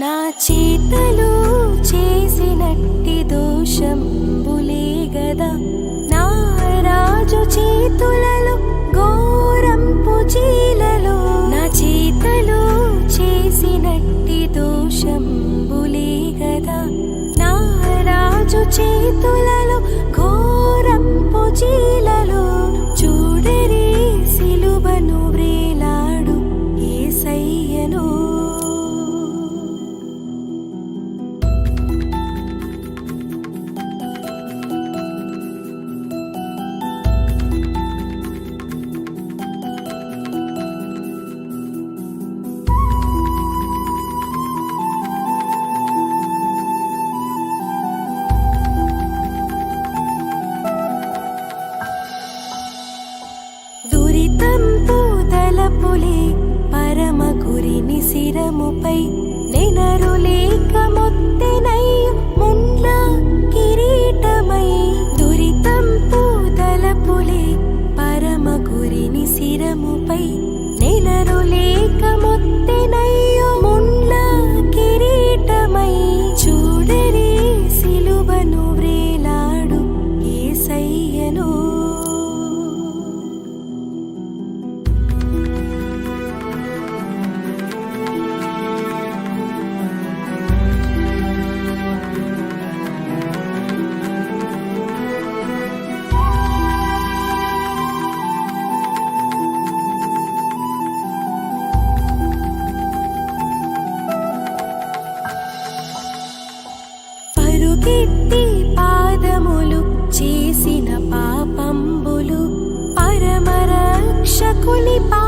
నా చేతలు చేసినట్టి దోషం బులే గదా. నా రాజు చేతులలో ఘోరంపు చీలలో. నా చేతలు చేసినట్టి దోషం బులే గదా. నా రాజు చేతులలో ఘోరంపు చీల నేలముపై నెనరులేక మొత్తెనై ముండ్ల కిరీటమై దురితం దురితంపు తలపులే పరమ గురిని శిరముపై నెనరులేక మొత్తెనై সকলে পা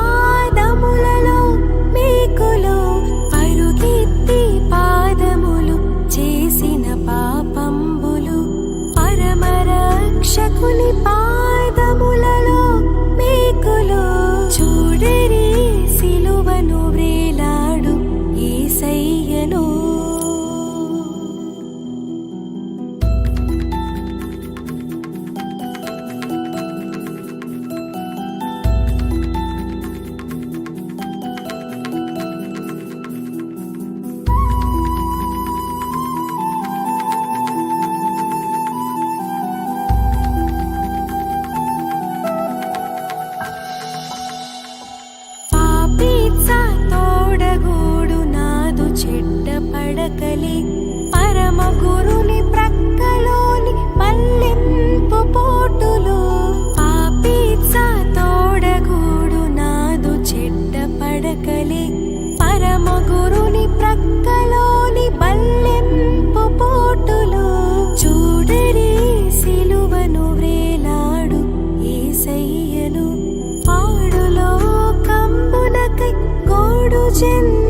不见